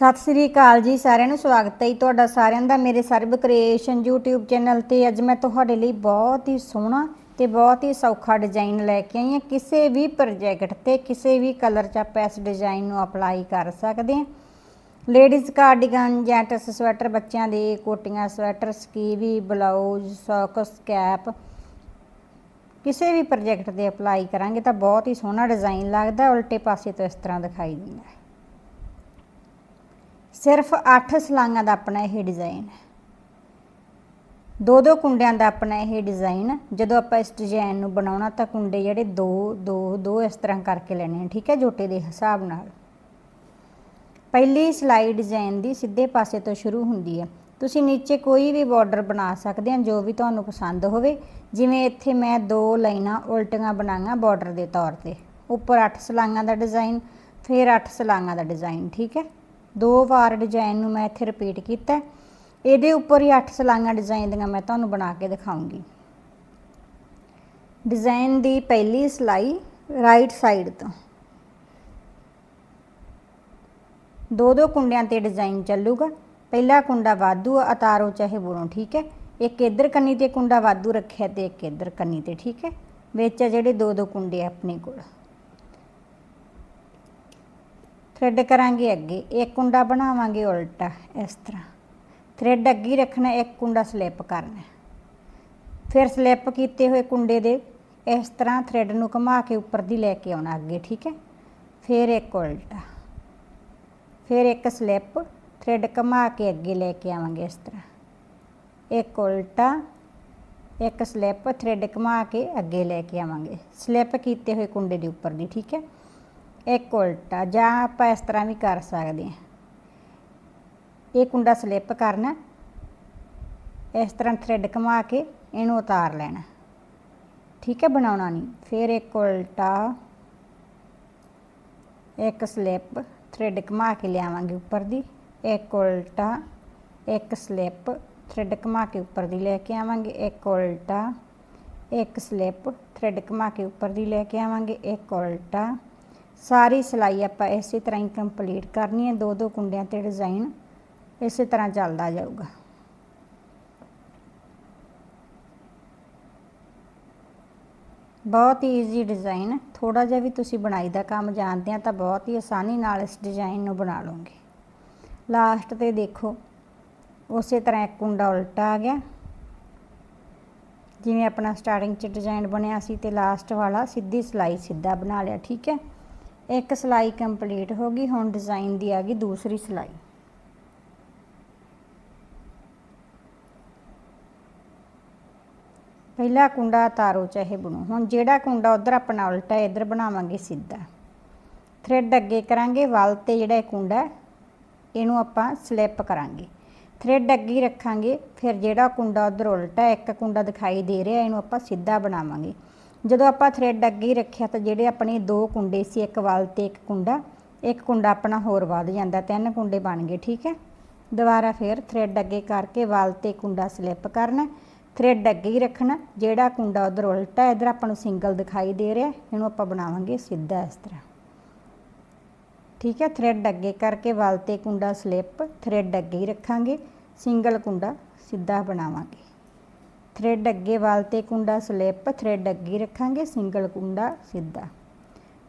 ਸਤਿ ਸ੍ਰੀ ਅਕਾਲ ਜੀ, ਸਾਰਿਆਂ ਨੂੰ ਸਵਾਗਤ ਹੈ ਜੀ ਤੁਹਾਡਾ ਸਾਰਿਆਂ ਦਾ, ਮੇਰੇ ਸਰਬ ਕ੍ਰੀਏਸ਼ਨ YouTube ਚੈਨਲ ਤੇ ਅੱਜ ਮੈਂ ਤੁਹਾਡੇ ਲਈ ਬਹੁਤ ਹੀ ਸੋਹਣਾ ਤੇ ਬਹੁਤ ਹੀ ਸੌਖਾ ਡਿਜ਼ਾਈਨ ਲੈ ਕੇ ਆਈ ਹਾਂ। ਕਿਸੇ ਵੀ ਪ੍ਰੋਜੈਕਟ ਤੇ, ਕਿਸੇ ਵੀ ਕਲਰ 'ਚ ਆਪਾਂ ਇਸ ਡਿਜ਼ਾਈਨ ਨੂੰ ਅਪਲਾਈ ਕਰ ਸਕਦੇ ਹਾਂ। ਲੇਡੀਜ਼ ਕਾਰਡੀਗਨ ਜੈਂਟਸ ਸਵੈਟਰ ਬੱਚਿਆਂ ਦੇ ਕੋਟੀਆਂ sweater skivvy blouse socks cap ਕਿਸੇ ਵੀ ਪ੍ਰੋਜੈਕਟ ਤੇ ਅਪਲਾਈ ਕਰਾਂਗੇ ਤਾਂ ਬਹੁਤ ਹੀ ਸੋਹਣਾ ਡਿਜ਼ਾਈਨ ਲੱਗਦਾ, ਉਲਟੇ ਪਾਸੇ ਤੋਂ ਇਸ ਤਰ੍ਹਾਂ ਦਿਖਾਈ ਦਿੰਦਾ ਹੈ। ਸਿਰਫ 8 ਸਲਾਈਆਂ ਦਾ ਆਪਣਾ ਇਹ ਡਿਜ਼ਾਈਨ ਹੈ। ਦੋ ਦੋ ਕੁੰਡਿਆਂ ਦਾ ਆਪਣਾ ਇਹ ਡਿਜ਼ਾਈਨ ਜਦੋਂ ਆਪਾਂ ਇਸ ਡਿਜ਼ਾਈਨ ਨੂੰ ਬਣਾਉਣਾ ਤਾਂ ਕੁੰਡੇ ਜਿਹੜੇ ਦੋ ਦੋ ਦੋ ਇਸ ਤਰ੍ਹਾਂ ਕਰਕੇ ਲੈਣੇ ਆ, ਠੀਕ ਹੈ, ਜੋਟੇ ਦੇ ਹਿਸਾਬ ਨਾਲ। ਪਹਿਲੀ ਸਲਾਈ ਡਿਜ਼ਾਈਨ ਦੀ ਸਿੱਧੇ ਪਾਸੇ ਤੋਂ ਸ਼ੁਰੂ ਹੁੰਦੀ ਹੈ। ਤੁਸੀਂ ਨੀਚੇ ਕੋਈ ਵੀ ਬਾਰਡਰ ਬਣਾ ਸਕਦੇ ਆ, ਜੋ ਵੀ ਤੁਹਾਨੂੰ ਪਸੰਦ ਹੋਵੇ। ਜਿਵੇਂ ਇੱਥੇ ਮੈਂ ਦੋ ਲਾਈਨਾਂ ਉਲਟੀਆਂ ਬਣਾਈਆਂ ਬਾਰਡਰ ਦੇ ਤੌਰ ਤੇ। ਉੱਪਰ 8 ਸਲਾਈਆਂ ਦਾ ਡਿਜ਼ਾਈਨ ਫਿਰ 8 ਸਲਾਈਆਂ ਦਾ ਡਿਜ਼ਾਈਨ ਠੀਕ ਹੈ। ਦੋ ਵਾਰ ਡਿਜ਼ਾਈਨ ਨੂੰ ਮੈਂ ਇੱਥੇ ਰਿਪੀਟ ਕੀਤਾ। ਇਹਦੇ ਉੱਪਰ ਹੀ 8 ਸਲਾਈਆਂ ਡਿਜ਼ਾਈਨ ਦੀਆਂ ਮੈਂ ਤੁਹਾਨੂੰ ਬਣਾ ਕੇ ਦਿਖਾਉਂਗੀ। ਡਿਜ਼ਾਈਨ ਦੀ ਪਹਿਲੀ ਸਲਾਈ ਰਾਈਟ ਸਾਈਡ ਤੋਂ। ਦੋ ਦੋ ਕੁੰਡਿਆਂ ਤੇ ਡਿਜ਼ਾਈਨ ਚੱਲੂਗਾ। ਪਹਿਲਾ ਕੁੰਡਾ ਵਾਧੂ ਆ, ਉਤਾਰੋ ਚਾਹੇ ਬੁਣੋ ਠੀਕ ਹੈ? ਇੱਕ ਇਧਰ ਕੰਨੀ ਤੇ ਕੁੰਡਾ ਵਾਧੂ ਰੱਖਿਆ ਤੇ ਇੱਕ ਇਧਰ ਕੰਨੀ ਤੇ ਠੀਕ ਹੈ? ਵਿੱਚ ਜਿਹੜੇ ਦੋ ਦੋ ਕੁੰਡੇ ਆ ਆਪਣੇ ਕੋਲ। ਥ੍ਰੈਡ ਕਰਾਂਗੇ ਅੱਗੇ। ਇੱਕ ਕੁੰਡਾ ਬਣਾਵਾਂਗੇ ਉਲਟਾ, ਇਸ ਤਰ੍ਹਾਂ। ਥ੍ਰੈਡ ਅੱਗੇ ਰੱਖਣਾ, ਇੱਕ ਕੁੰਡਾ ਸਲਿੱਪ ਕਰਨਾ। ਫਿਰ ਸਲਿੱਪ ਕੀਤੇ ਹੋਏ ਕੁੰਡੇ ਦੇ ਇਸ ਤਰ੍ਹਾਂ ਥ੍ਰੈਡ ਨੂੰ ਘੁਮਾ ਕੇ ਉੱਪਰ ਦੀ ਲੈ ਕੇ ਆਉਣਾ ਅੱਗੇ, ਠੀਕ ਹੈ? ਫਿਰ ਇੱਕ ਉਲਟਾ। ਫਿਰ ਇੱਕ ਸਲਿੱਪ ਥ੍ਰੈਡ ਘੁਮਾ ਕੇ ਅੱਗੇ ਲੈ ਕੇ ਆਵਾਂਗੇ ਇਸ ਤਰ੍ਹਾਂ। ਇੱਕ ਉਲਟਾ, ਇੱਕ ਸਲਿੱਪ ਥ੍ਰੈਡ ਘੁਮਾ ਕੇ ਅੱਗੇ ਲੈ ਕੇ ਆਵਾਂਗੇ। ਸਲਿੱਪ ਕੀਤੇ ਹੋਏ ਕੁੰਡੇ ਦੇ ਉੱਪਰ ਦੀ, ਠੀਕ ਹੈ? ਇੱਕ ਉਲਟਾ ਜਾਂ ਆਪਾਂ ਇਸ ਤਰ੍ਹਾਂ ਵੀ ਕਰ ਸਕਦੇ ਹਾਂ। ਇਹ ਕੁੰਡਾ ਸਲਿੱਪ ਕਰਨਾ, ਇਸ ਤਰ੍ਹਾਂ ਥ੍ਰੈਡ ਘੁਮਾ ਕੇ ਇਹਨੂੰ ਉਤਾਰ ਲੈਣਾ। ਠੀਕ ਹੈ, ਬਣਾਉਣਾ ਨਹੀਂ। ਫਿਰ ਇੱਕ ਉਲਟਾ ਇੱਕ ਸਲਿੱਪ ਥ੍ਰੈਡ ਘੁਮਾ ਕੇ ਲਿਆਵਾਂਗੇ ਉੱਪਰ ਦੀ। ਇੱਕ ਉਲਟਾ ਇੱਕ ਸਲਿੱਪ ਥ੍ਰੈਡ ਘੁਮਾ ਕੇ ਉੱਪਰ ਦੀ ਲੈ ਕੇ ਆਵਾਂਗੇ। ਇੱਕ ਉਲਟਾ ਇੱਕ ਸਲਿੱਪ ਥ੍ਰੈਡ ਘੁਮਾ ਕੇ ਉੱਪਰ ਦੀ ਲੈ ਕੇ ਆਵਾਂਗੇ। ਇੱਕ ਉਲਟਾ ਸਾਰੀ ਸਿਲਾਈ ਆਪਾਂ ਇਸੇ ਤਰ੍ਹਾਂ ਹੀ ਕੰਪਲੀਟ ਕਰਨੀ ਹੈ। ਦੋ ਦੋ ਕੁੰਡਿਆਂ ਤੇ ਡਿਜ਼ਾਈਨ ਇਸੇ ਤਰ੍ਹਾਂ ਚੱਲਦਾ ਜਾਊਗਾ। ਬਹੁਤ ਹੀ ਈਜ਼ੀ ਡਿਜ਼ਾਈਨ ਥੋੜਾ ਜਿਹਾ ਵੀ ਤੁਸੀਂ ਬਣਾਈ ਦਾ ਕੰਮ ਜਾਣਦੇ ਆ ਤਾਂ ਬਹੁਤ ਹੀ ਆਸਾਨੀ ਨਾਲ ਇਸ ਡਿਜ਼ਾਈਨ ਨੂੰ ਬਣਾ ਲਓਗੇ। ਲਾਸਟ ਤੇ ਦੇਖੋ, ਉਸੇ ਤਰ੍ਹਾਂ ਇੱਕ ਕੁੰਡਾ ਉਲਟਾ ਆ ਗਿਆ। ਜਿਵੇਂ ਆਪਣਾ ਸਟਾਰਟਿੰਗ 'ਚ ਡਿਜ਼ਾਈਨ ਬਣਿਆ ਸੀ ਤੇ ਲਾਸਟ ਵਾਲਾ ਸਿੱਧੀ ਸਲਾਈ ਸਿੱਧਾ ਬਣਾ ਲਿਆ, ਠੀਕ ਹੈ? ਇੱਕ ਸਲਾਈ ਕੰਪਲੀਟ ਹੋ ਗਈ, ਹੁਣ ਡਿਜ਼ਾਈਨ ਦੀ ਆ ਗਈ ਦੂਸਰੀ ਸਲਾਈ। ਪਹਿਲਾ ਕੁੰਡਾ ਤਾਰੋ ਚਾਹੇ ਬਣੋ। ਹੁਣ ਜਿਹੜਾ ਕੁੰਡਾ ਉਧਰ ਆਪਣਾ ਉਲਟਾ ਇਧਰ ਬਣਾਵਾਂਗੇ ਸਿੱਧਾ। ਥ੍ਰੈਡ ਅੱਗੇ ਕਰਾਂਗੇ, ਵੱਲ ਤੇ ਜਿਹੜਾ ਇਹ ਕੁੰਡਾ ਇਹਨੂੰ ਆਪਾਂ ਸਲਿੱਪ ਕਰਾਂਗੇ। ਥ੍ਰੈਡ ਅੱਗੇ ਰੱਖਾਂਗੇ, ਫਿਰ ਜਿਹੜਾ ਕੁੰਡਾ ਉਧਰ ਉਲਟਾ ਇੱਕ ਕੁੰਡਾ ਦਿਖਾਈ ਦੇ ਰਿਹਾ, ਇਹਨੂੰ ਆਪਾਂ ਸਿੱਧਾ ਬਣਾਵਾਂਗੇ। ਜਦੋਂ ਆਪਾਂ ਥਰੈਡ ਅੱਗੇ ਹੀ ਰੱਖਿਆ ਤਾਂ ਜਿਹੜੇ ਆਪਣੇ ਦੋ ਕੁੰਡੇ ਸੀ, ਇੱਕ ਵਾਲ ਤੇ ਇੱਕ ਕੁੰਡਾ ਇੱਕ ਕੁੰਡਾ ਆਪਣਾ ਹੋਰ ਵੱਧ ਜਾਂਦਾ, ਤਿੰਨ ਕੁੰਡੇ ਬਣ ਗਏ, ਠੀਕ ਹੈ? ਦੁਬਾਰਾ ਫਿਰ ਥਰੈਡ ਅੱਗੇ ਕਰਕੇ ਵਾਲ ਤੇ ਕੁੰਡਾ ਸਲਿੱਪ ਕਰਨਾ ਥ੍ਰੈਡ ਅੱਗੇ ਹੀ ਰੱਖਣਾ, ਜਿਹੜਾ ਕੁੰਡਾ ਉਧਰ ਉਲਟਾ ਇਧਰ ਆਪਾਂ ਨੂੰ ਸਿੰਗਲ ਦਿਖਾਈ ਦੇ ਰਿਹਾ, ਇਹਨੂੰ ਆਪਾਂ ਬਣਾਵਾਂਗੇ ਸਿੱਧਾ ਇਸ ਤਰ੍ਹਾਂ। ਠੀਕ ਹੈ? ਥ੍ਰੈਡ ਅੱਗੇ ਕਰਕੇ ਵਾਲ ਤੇ ਕੁੰਡਾ ਸਲਿੱਪ ਥ੍ਰੈਡ ਅੱਗੇ ਹੀ ਰੱਖਾਂਗੇ ਸਿੰਗਲ ਕੁੰਡਾ ਸਿੱਧਾ ਬਣਾਵਾਂਗੇ। ਥ੍ਰੈਡ ਅੱਗੇ ਵੱਲ ਤੇ ਕੁੰਡਾ, ਸਲਿੱਪ ਥ੍ਰੈਡ ਅੱਗੇ ਰੱਖਾਂਗੇ, ਸਿੰਗਲ ਕੁੰਡਾ ਸਿੱਧਾ।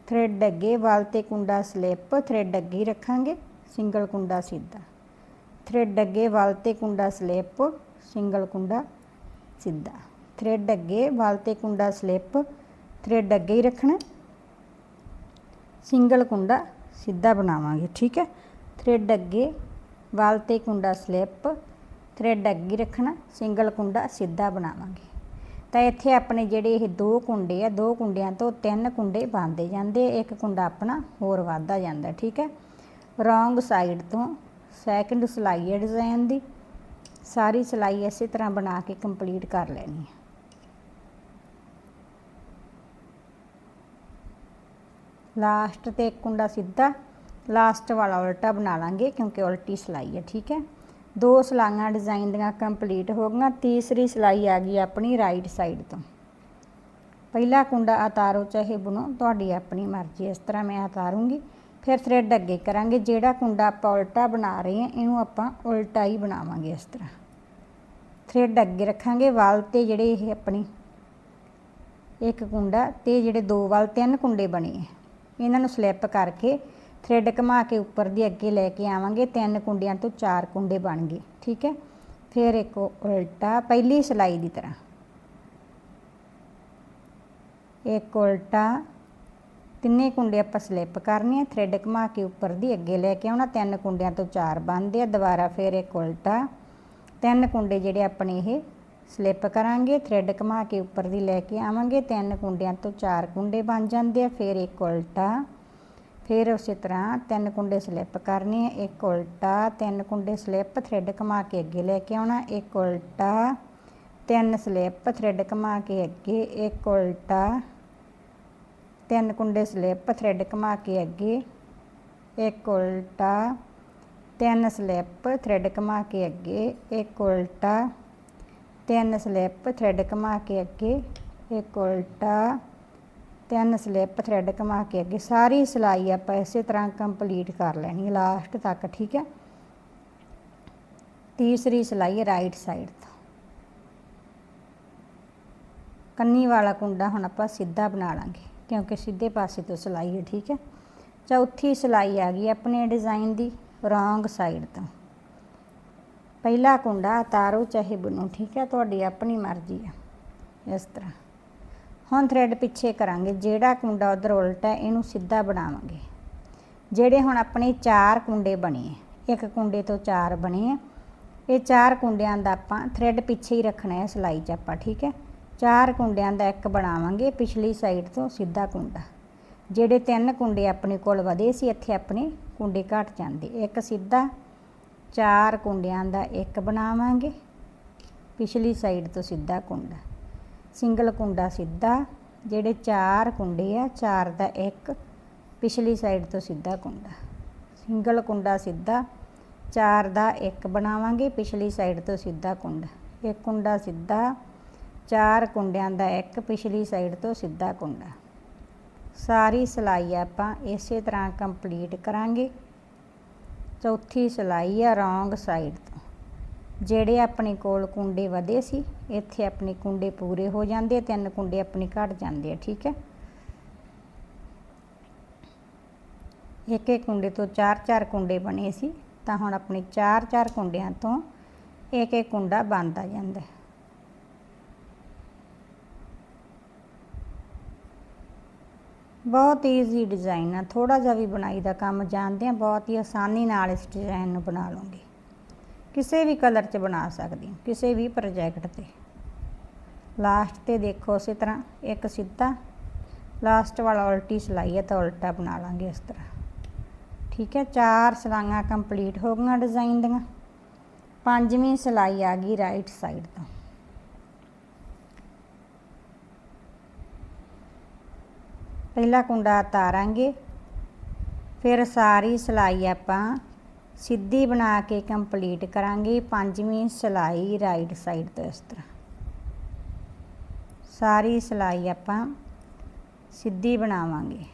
ਥ੍ਰੈਡ ਅੱਗੇ ਵੱਲ ਤੇ ਕੁੰਡਾ, ਸਲਿੱਪ ਥ੍ਰੈਡ ਅੱਗੇ ਰੱਖਾਂਗੇ, ਸਿੰਗਲ ਕੁੰਡਾ ਸਿੱਧਾ। ਥ੍ਰੈਡ ਅੱਗੇ ਵੱਲ ਤੇ ਕੁੰਡਾ, ਸਲਿੱਪ ਸਿੰਗਲ ਕੁੰਡਾ ਸਿੱਧਾ। ਥ੍ਰੈਡ ਅੱਗੇ ਵੱਲ ਤੇ ਕੁੰਡਾ, ਸਲਿੱਪ ਥ੍ਰੈਡ ਅੱਗੇ ਹੀ ਰੱਖਣਾ। ਸਿੰਗਲ ਕੁੰਡਾ ਸਿੱਧਾ ਬਣਾਵਾਂਗੇ, ਠੀਕ ਹੈ? ਥ੍ਰੈਡ ਅੱਗੇ ਵੱਲ ਤੇ ਕੁੰਡਾ, ਸਲਿੱਪ ਥ੍ਰੈਡ ਅੱਗੇ ਰੱਖਣਾ, ਸਿੰਗਲ ਕੁੰਡਾ ਸਿੱਧਾ ਬਣਾਵਾਂਗੇ। ਤਾਂ ਇੱਥੇ ਆਪਣੇ ਜਿਹੜੇ ਇਹ ਦੋ ਕੁੰਡੇ ਆ, ਦੋ ਕੁੰਡਿਆਂ ਤੋਂ ਤਿੰਨ ਕੁੰਡੇ ਬਣਦੇ ਜਾਂਦੇ ਇੱਕ ਕੁੰਡਾ ਆਪਣਾ ਹੋਰ ਵੱਧਦਾ ਜਾਂਦਾ, ਠੀਕ ਹੈ? ਰੋਂਗ ਸਾਈਡ ਤੋਂ ਸੈਕੰਡ ਸਲਾਈ ਹੈ ਡਿਜ਼ਾਈਨ ਦੀ, ਸਾਰੀ ਸਿਲਾਈ ਇਸੇ ਤਰ੍ਹਾਂ ਬਣਾ ਕੇ ਕੰਪਲੀਟ ਕਰ ਲੈਣੀ ਹੈ ਲਾਸਟ ਤੇ ਇੱਕ ਕੁੰਡਾ ਸਿੱਧਾ ਲਾਸਟ ਵਾਲਾ ਉਲਟਾ ਬਣਾ ਲਾਂਗੇ ਕਿਉਂਕਿ ਉਲਟੀ ਸਿਲਾਈ ਹੈ ਠੀਕ ਹੈ? ਦੋ ਸਲਾਈਆਂ ਡਿਜ਼ਾਈਨ ਦੀਆਂ ਕੰਪਲੀਟ ਹੋ ਗਈਆਂ, ਤੀਸਰੀ ਸਿਲਾਈ ਆ ਗਈ ਆਪਣੀ ਰਾਈਟ ਸਾਈਡ ਤੋਂ। ਪਹਿਲਾ ਕੁੰਡਾ ਉਤਾਰੋ ਚਾਹੇ ਬੁਣੋ, ਤੁਹਾਡੀ ਆਪਣੀ ਮਰਜ਼ੀ, ਇਸ ਤਰ੍ਹਾਂ ਮੈਂ ਉਤਾਰੂੰਗੀ ਫਿਰ ਥਰੈਡ ਅੱਗੇ ਕਰਾਂਗੇ, ਜਿਹੜਾ ਕੁੰਡਾ ਆਪਾਂ ਉਲਟਾ ਬਣਾ ਰਹੇ ਹਾਂ, ਇਹਨੂੰ ਆਪਾਂ ਉਲਟਾ ਹੀ ਬਣਾਵਾਂਗੇ ਇਸ ਤਰ੍ਹਾਂ। ਥ੍ਰੈਡ ਅੱਗੇ ਰੱਖਾਂਗੇ, ਵਾਲ ਤੇ ਜਿਹੜੇ ਇਹ ਆਪਣੀ ਇੱਕ ਕੁੰਡਾ ਤੇ ਜਿਹੜੇ ਦੋ ਵਾਲ ਤਿੰਨ ਕੁੰਡੇ ਬਣੇ ਇਹਨਾਂ ਨੂੰ ਸਲਿੱਪ ਕਰਕੇ ਥ੍ਰੈਡ ਘੁਮਾ ਕੇ ਉੱਪਰ ਦੀ ਅੱਗੇ ਲੈ ਕੇ ਆਵਾਂਗੇ, ਤਿੰਨ ਕੁੰਡਿਆਂ ਤੋਂ ਚਾਰ ਕੁੰਡੇ ਬਣ ਗਏ, ਠੀਕ ਹੈ? ਫਿਰ ਇੱਕ ਉਲਟਾ, ਪਹਿਲੀ ਸਲਾਈ ਦੀ ਤਰ੍ਹਾਂ। ਇੱਕ ਉਲਟਾ, ਤਿੰਨੇ ਕੁੰਡੇ ਆਪਾਂ ਸਲਿੱਪ ਕਰਨੇ ਆ, ਥ੍ਰੈਡ ਘੁਮਾ ਕੇ ਉੱਪਰ ਦੀ ਅੱਗੇ ਲੈ ਕੇ ਆਉਣਾ, ਤਿੰਨ ਕੁੰਡਿਆਂ ਤੋਂ ਚਾਰ ਬਣਦੇ ਆ, ਦੁਬਾਰਾ ਫਿਰ ਇੱਕ ਉਲਟਾ। ਤਿੰਨ ਕੁੰਡੇ ਜਿਹੜੇ ਆਪਣੇ ਇਹ ਸਲਿੱਪ ਕਰਾਂਗੇ, ਥ੍ਰੈਡ ਘੁਮਾ ਕੇ ਉੱਪਰ ਦੀ ਲੈ ਕੇ ਆਵਾਂਗੇ, ਤਿੰਨ ਕੁੰਡਿਆਂ ਤੋਂ ਚਾਰ ਕੁੰਡੇ ਬਣ ਜਾਂਦੇ ਆ, ਫਿਰ ਇੱਕ ਉਲਟਾ। ਫਿਰ ਉਸੇ ਤਰ੍ਹਾਂ ਤਿੰਨ ਕੁੰਡੇ ਸਲਿੱਪ ਕਰਨੇ ਆ, ਇੱਕ ਉਲਟਾ, ਤਿੰਨ ਕੁੰਡੇ ਸਲਿੱਪ ਥ੍ਰੈਡ ਘੁਮਾ ਕੇ ਅੱਗੇ ਲੈ ਕੇ ਆਉਣਾ, ਇੱਕ ਉਲਟਾ, ਤਿੰਨ ਸਲਿੱਪ ਥ੍ਰੈਡ ਘੁਮਾ ਕੇ ਅੱਗੇ, ਇੱਕ ਉਲਟਾ, ਤਿੰਨ ਕੁੰਡੇ ਸਲਿੱਪ ਥ੍ਰੈਡ ਘੁਮਾ ਕੇ ਅੱਗੇ, ਇੱਕ ਉਲਟਾ, ਤਿੰਨ ਸਲਿੱਪ ਥ੍ਰੈਡ ਘੁਮਾ ਕੇ ਅੱਗੇ, ਇੱਕ ਉਲਟਾ, ਤਿੰਨ ਸਲਿੱਪ ਥ੍ਰੈਡ ਘੁਮਾ ਕੇ ਅੱਗੇ, ਇੱਕ ਉਲਟਾ ਤਿੰਨ ਸਲਿੱਪ ਥਰੈਡ ਕਮਾ ਕੇ ਅੱਗੇ ਸਾਰੀ ਸਿਲਾਈ ਆਪਾਂ ਇਸੇ ਤਰ੍ਹਾਂ ਕੰਪਲੀਟ ਕਰ ਲੈਣੀ ਹੈ ਲਾਸਟ ਤੱਕ, ਠੀਕ ਹੈ? ਤੀਸਰੀ ਸਿਲਾਈ ਰਾਈਟ ਸਾਈਡ ਤੋਂ। ਕੰਨੀ ਵਾਲਾ ਕੁੰਡਾ ਹੁਣ ਆਪਾਂ ਸਿੱਧਾ ਬਣਾ ਲਾਂਗੇ, ਕਿਉਂਕਿ ਸਿੱਧੇ ਪਾਸੇ ਤੋਂ ਸਿਲਾਈ ਹੈ, ਠੀਕ ਹੈ? ਚੌਥੀ ਸਿਲਾਈ ਆ ਗਈ ਆਪਣੇ ਡਿਜ਼ਾਈਨ ਦੀ ਰੋਂਗ ਸਾਈਡ ਤੋਂ। ਪਹਿਲਾ ਕੁੰਡਾ ਉਤਾਰੋ ਚਾਹੇ ਬੁਣੋ, ਠੀਕ ਹੈ? ਤੁਹਾਡੀ ਆਪਣੀ ਮਰਜ਼ੀ ਆ ਇਸ ਤਰ੍ਹਾਂ। ਹੁਣ ਥਰੈਡ ਪਿੱਛੇ ਕਰਾਂਗੇ ਜਿਹੜਾ ਕੁੰਡਾ ਉਧਰ ਉਲਟਾ ਹੈ, ਇਹਨੂੰ ਸਿੱਧਾ ਬਣਾਵਾਂਗੇ। ਜਿਹੜੇ ਹੁਣ ਆਪਣੇ ਚਾਰ ਕੁੰਡੇ ਬਣੇ ਇੱਕ ਕੁੰਡੇ ਤੋਂ ਚਾਰ ਬਣੇ ਆ ਇਹ ਚਾਰ ਕੁੰਡਿਆਂ ਦਾ ਆਪਾਂ ਥ੍ਰੈਡ ਪਿੱਛੇ ਹੀ ਰੱਖਣਾ ਹੈ ਸਿਲਾਈ 'ਚ ਆਪਾਂ ਠੀਕ ਹੈ? ਚਾਰ ਕੁੰਡਿਆਂ ਦਾ ਇੱਕ ਬਣਾਵਾਂਗੇ ਪਿਛਲੀ ਸਾਈਡ ਤੋਂ ਸਿੱਧਾ ਕੁੰਡਾ। ਜਿਹੜੇ ਤਿੰਨ ਕੁੰਡੇ ਆਪਣੇ ਕੋਲ ਵਧੇ ਸੀ ਇੱਥੇ ਆਪਣੇ ਕੁੰਡੇ ਘਟ ਜਾਂਦੇ। ਇੱਕ ਸਿੱਧਾ ਚਾਰ ਕੁੰਡਿਆਂ ਦਾ ਇੱਕ ਬਣਾਵਾਂਗੇ ਪਿਛਲੀ ਸਾਈਡ ਤੋਂ ਸਿੱਧਾ ਕੁੰਡਾ। ਸਿੰਗਲ ਕੁੰਡਾ ਸਿੱਧਾ, ਜਿਹੜੇ ਚਾਰ ਕੁੰਡੇ ਆ, ਚਾਰ ਦਾ ਇੱਕ, ਪਿਛਲੀ ਸਾਈਡ ਤੋਂ ਸਿੱਧਾ ਕੁੰਡਾ। ਸਿੰਗਲ ਕੁੰਡਾ ਸਿੱਧਾ, ਚਾਰ ਦਾ ਇੱਕ ਬਣਾਵਾਂਗੇ, ਪਿਛਲੀ ਸਾਈਡ ਤੋਂ ਸਿੱਧਾ ਕੁੰਡਾ। ਇੱਕ ਕੁੰਡਾ ਸਿੱਧਾ, ਚਾਰ ਕੁੰਡਿਆਂ ਦਾ ਇੱਕ, ਪਿਛਲੀ ਸਾਈਡ ਤੋਂ ਸਿੱਧਾ ਕੁੰਡਾ। ਸਾਰੀ ਸਿਲਾਈ ਆਪਾਂ ਇਸੇ ਤਰ੍ਹਾਂ ਕੰਪਲੀਟ ਕਰਾਂਗੇ। ਚੌਥੀ ਸਿਲਾਈ ਆ ਰੋਂਗ ਸਾਈਡ ਜਿਹੜੇ ਆਪਣੇ ਕੋਲ ਕੁੰਡੇ ਵਧੇ ਸੀ, ਇੱਥੇ ਆਪਣੇ ਕੁੰਡੇ ਪੂਰੇ ਹੋ ਜਾਂਦੇ ਤਿੰਨ ਕੁੰਡੇ ਆਪਣੇ ਘਟ ਜਾਂਦੇ ਆ, ਠੀਕ ਹੈ? ਇੱਕ ਇੱਕ ਕੁੰਡੇ ਤੋਂ ਚਾਰ ਚਾਰ ਕੁੰਡੇ ਬਣੇ ਸੀ, ਤਾਂ ਹੁਣ ਆਪਣੇ ਚਾਰ ਚਾਰ ਕੁੰਡਿਆਂ ਤੋਂ ਇੱਕ ਇੱਕ ਕੁੰਡਾ ਬਣਦਾ ਜਾਂਦਾ ਹੈ। ਬਹੁਤ ਈਜ਼ੀ ਡਿਜ਼ਾਈਨ ਆ ਥੋੜਾ ਜਿਹਾ ਵੀ ਬਣਾਈ ਦਾ ਕੰਮ ਜਾਣਦੇ ਆ, ਬਹੁਤ ਹੀ ਆਸਾਨੀ ਨਾਲ ਇਸ ਡਿਜ਼ਾਈਨ ਨੂੰ ਬਣਾ ਲਵਾਂਗੇ ਕਿਸੇ ਵੀ ਕਲਰ 'ਚ ਬਣਾ ਸਕਦੇ ਹੋ, ਕਿਸੇ ਵੀ ਪ੍ਰੋਜੈਕਟ ਤੇ। ਲਾਸਟ ਤੇ ਦੇਖੋ ਉਸੇ ਤਰ੍ਹਾਂ, ਇੱਕ ਸਿੱਧਾ। ਲਾਸਟ ਵਾਲਾ ਉਲਟੀ ਸਿਲਾਈ ਹੈ ਤਾਂ ਉਲਟਾ ਬਣਾ ਲਾਂਗੇ ਇਸ ਤਰ੍ਹਾਂ। ਠੀਕ ਹੈ, ਚਾਰ ਸਿਲਾਈਆਂ ਕੰਪਲੀਟ ਹੋ ਗਈਆਂ ਡਿਜ਼ਾਈਨ ਦੀਆਂ। ਪੰਜਵੀਂ ਸਿਲਾਈ ਆ ਗਈ ਰਾਈਟ ਸਾਈਡ ਤੋਂ। ਪਹਿਲਾ ਕੁੰਡਾ ਉਤਾਰਾਂਗੇ ਫਿਰ ਸਾਰੀ ਸਿਲਾਈ ਆਪਾਂ ਸਿੱਧੀ ਬਣਾ ਕੇ ਕੰਪਲੀਟ ਕਰਾਂਗੇ, ਪੰਜਵੀਂ ਸਿਲਾਈ ਰਾਈਟ ਸਾਈਡ ਤੋਂ ਇਸ ਤਰ੍ਹਾਂ। ਸਾਰੀ ਸਿਲਾਈ ਆਪਾਂ ਸਿੱਧੀ ਬਣਾਵਾਂਗੇ।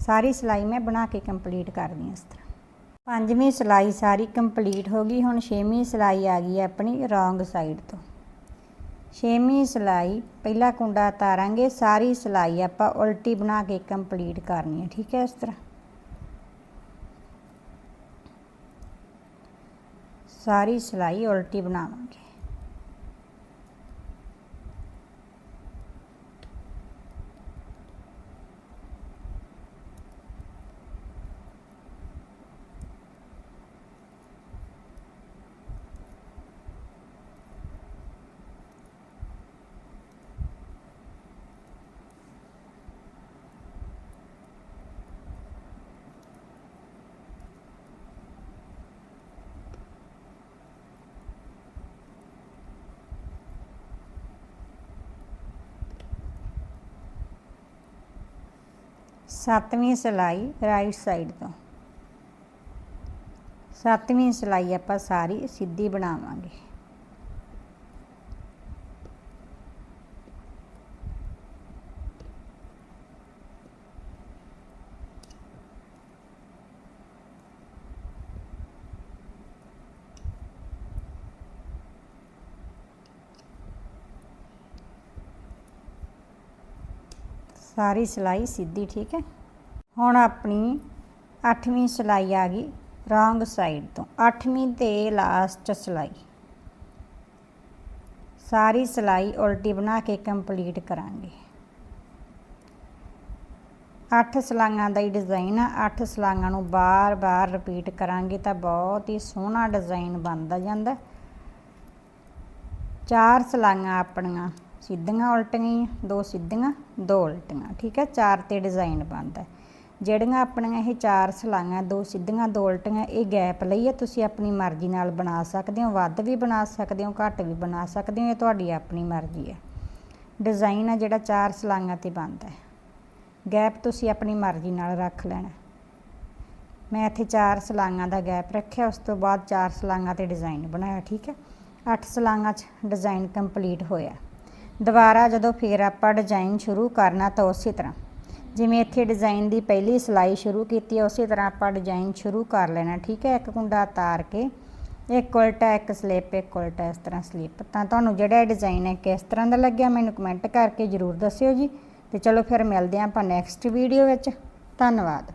ਸਾਰੀ ਸਿਲਾਈ ਮੈਂ ਬਣਾ ਕੇ ਕੰਪਲੀਟ ਕਰਦੀ ਹਾਂ ਇਸ ਤਰ੍ਹਾਂ। ਪੰਜਵੀਂ ਸਿਲਾਈ ਸਾਰੀ ਕੰਪਲੀਟ ਹੋ ਗਈ, ਹੁਣ ਛੇਵੀਂ ਸਿਲਾਈ ਆ ਗਈ ਹੈ ਆਪਣੀ ਰੋਂਗ ਸਾਈਡ ਤੋਂ। ਛੇਵੀਂ ਸਿਲਾਈ, ਪਹਿਲਾ ਕੁੰਡਾ ਉਤਾਰਾਂਗੇ, ਸਾਰੀ ਸਿਲਾਈ ਆਪਾਂ ਉਲਟੀ ਬਣਾ ਕੇ ਕੰਪਲੀਟ ਕਰਨੀ ਹੈ, ਠੀਕ ਹੈ ਇਸ ਤਰ੍ਹਾਂ। ਸਾਰੀ ਸਿਲਾਈ ਉਲਟੀ ਬਣਾਵਾਂਗੇ। ਸੱਤਵੀਂ ਸਿਲਾਈ ਰਾਈਟ ਸਾਈਡ ਤੋਂ। ਸੱਤਵੀਂ ਸਿਲਾਈ ਆਪਾਂ ਸਾਰੀ ਸਿੱਧੀ ਬਣਾਵਾਂਗੇ। ਸਾਰੀ ਸਿਲਾਈ ਸਿੱਧੀ, ਠੀਕ ਹੈ? ਹੁਣ ਆਪਣੀ 8ਵੀਂ ਸਿਲਾਈ ਆ ਗਈ ਰੋਂਗ ਸਾਈਡ ਤੋਂ। 8ਵੀਂ ਤੇ ਲਾਸਟ ਸਿਲਾਈ। ਸਾਰੀ ਸਿਲਾਈ ਉਲਟੀ ਬਣਾ ਕੇ ਕੰਪਲੀਟ ਕਰਾਂਗੇ। 8 ਸਲਾਈਆਂ ਦਾ ਹੀ ਡਿਜ਼ਾਈਨ ਆ। 8 ਸਲਾਈਆਂ ਨੂੰ ਬਾਰ-ਬਾਰ ਰਿਪੀਟ ਕਰਾਂਗੇ ਤਾਂ ਬਹੁਤ ਹੀ ਸੋਹਣਾ ਡਿਜ਼ਾਈਨ ਬਣਦਾ ਜਾਂਦਾ। ਚਾਰ ਸਲਾਈਆਂ ਆਪਣੀਆਂ ਸਿੱਧੀਆਂ ਉਲਟੀਆਂ, ਦੋ ਸਿੱਧੀਆਂ, ਦੋ ਉਲਟੀਆਂ, ਠੀਕ ਹੈ? ਚਾਰ ਤੇ ਡਿਜ਼ਾਈਨ ਬਣਦਾ ਜਿਹੜੀਆਂ ਆਪਣੀਆਂ ਇਹ ਚਾਰ ਸਲਾਈਆਂ, ਦੋ ਸਿੱਧੀਆਂ, ਦੋ ਉਲਟੀਆਂ, ਇਹ ਗੈਪ ਲਈ ਹੈ। ਤੁਸੀਂ ਆਪਣੀ ਮਰਜ਼ੀ ਨਾਲ ਬਣਾ ਸਕਦੇ ਹੋ, ਵੱਧ ਵੀ ਬਣਾ ਸਕਦੇ ਹੋ, ਘੱਟ ਵੀ ਬਣਾ ਸਕਦੇ ਹੋ, ਇਹ ਤੁਹਾਡੀ ਆਪਣੀ ਮਰਜ਼ੀ ਹੈ। ਡਿਜ਼ਾਈਨ ਆ ਜਿਹੜਾ ਚਾਰ ਸਲਾਈਆਂ ਤੇ ਬਣਦਾ ਹੈ। ਗੈਪ ਤੁਸੀਂ ਆਪਣੀ ਮਰਜ਼ੀ ਨਾਲ ਰੱਖ ਲੈਣਾ ਮੈਂ ਇੱਥੇ ਚਾਰ ਸਲਾਈਆਂ ਦਾ ਗੈਪ ਰੱਖਿਆ, ਉਸ ਤੋਂ ਬਾਅਦ ਚਾਰ ਸਲਾਈਆਂ ਤੇ ਡਿਜ਼ਾਈਨ ਬਣਾਇਆ, ਠੀਕ ਹੈ? 8 ਸਲਾਈਆਂ 'ਚ ਡਿਜ਼ਾਈਨ ਕੰਪਲੀਟ ਹੋਇਆ। ਦੁਬਾਰਾ ਜਦੋਂ ਫੇਰ ਆਪਾਂ ਡਿਜ਼ਾਈਨ ਸ਼ੁਰੂ ਕਰਨਾ ਤਾਂ ਉਸੇ ਤਰ੍ਹਾਂ। ਜਿਵੇਂ ਇੱਥੇ ਡਿਜ਼ਾਈਨ ਦੀ ਪਹਿਲੀ ਸਿਲਾਈ ਸ਼ੁਰੂ ਕੀਤੀ ਹੈ ਉਸੇ ਤਰ੍ਹਾਂ ਆਪਾਂ ਡਿਜ਼ਾਈਨ ਸ਼ੁਰੂ ਕਰ ਲੈਣਾ, ਠੀਕ ਹੈ? ਇੱਕ ਕੁੰਡਾ ਤਾਰ ਕੇ, ਇੱਕ ਉਲਟਾ, ਇੱਕ ਸਲਿੱਪ ਇੱਕ ਉਲਟਾ, ਇਸ ਤਰ੍ਹਾਂ ਸਲਿੱਪ ਤਾਂ ਤੁਹਾਨੂੰ ਜਿਹੜਾ ਡਿਜ਼ਾਈਨ ਹੈ ਕਿਸ ਤਰ੍ਹਾਂ ਦਾ ਲੱਗਿਆ ਮੈਨੂੰ ਕਮੈਂਟ ਕਰਕੇ ਜਰੂਰ ਦੱਸਿਓ ਜੀ। ਤੇ ਚਲੋ ਫਿਰ ਮਿਲਦੇ ਹਾਂ ਆਪਾਂ ਨੈਕਸਟ ਵੀਡੀਓ ਵਿੱਚ। ਧੰਨਵਾਦ।